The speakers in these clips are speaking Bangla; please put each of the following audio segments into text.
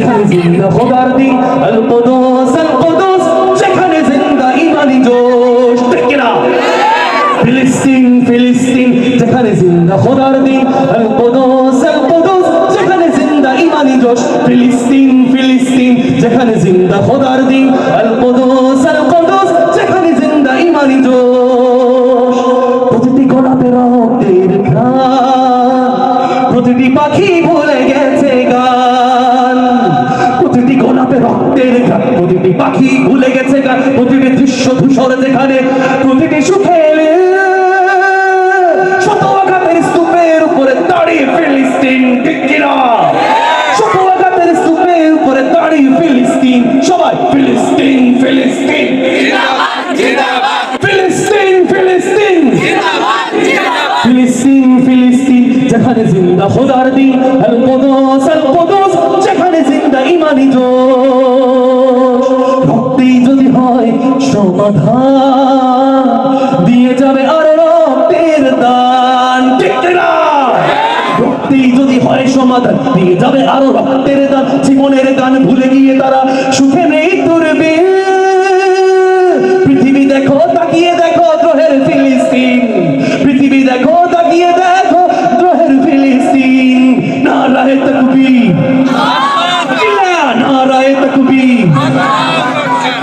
যেখানে জিন্দা খোদার দিন আল কুদুস আল কুদুস যেখানে জিন্দা ইমানি জোশ। ঠিক কিনা? ফিলিস্তিন ফিলিস্তিন, যেখানে জিন্দা খোদার দিন আল কুদুস আল কুদুস যেখানে জিন্দা ইমানি জোশ। ফিলিস্তিন ফিলিস্তিন, যেখানে জিন্দা খোদার দিন আল কুদুস প্রতিটি পাখি ভুলে গেছে প্রতিটি দৃশ্য ধূসর যেখানে, প্রতিটি আঘাতের স্তূপের উপরে দাঁড়িয়ে ফিলিস্তিন কিনা? আঘাতের স্তূপের উপরে দাঁড়িয়ে ফিলিস্তিন, সবাই ফিলিস্তিন ফিলিস্তিন ফিলিস্তিন ফিলিস্তিন। যেখানে জিন্দা খোদার দিন আল কুদুস সমাধান দিয়ে যাবে আর রক্তের দান। ঠিক না রক্তেই যদি হয় সমাধান, দিয়ে যাবে আরও রক্তের দান। জীবনের গান ভুলে গিয়ে তারা সুখে নেই তুরবে পৃথিবী দেখো, তাকিয়ে দেখো গ্রহের ফিলিস্তিন। পৃথিবী দেখো, তাকিয়ে দেখো গ্রহের ফিলিস্তিন। না, রাহে তকবি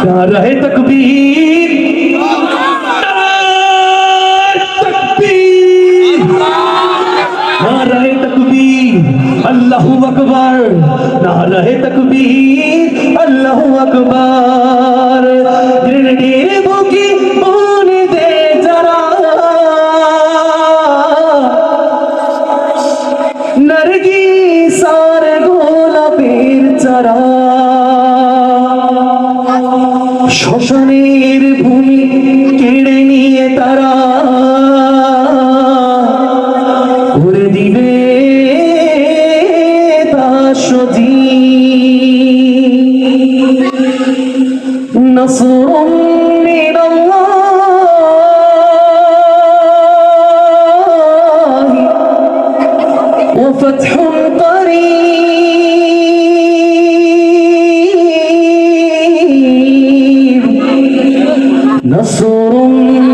না রাহে তকবীর। নারায়ে তকবীর। আল্লাহু আকবার। নারায়ে তকবীর। আল্লাহু আকবার। রোশনের ভূমি কেড়ে নিয়ে তারা করে দিবে نصر من الله وفتح نصر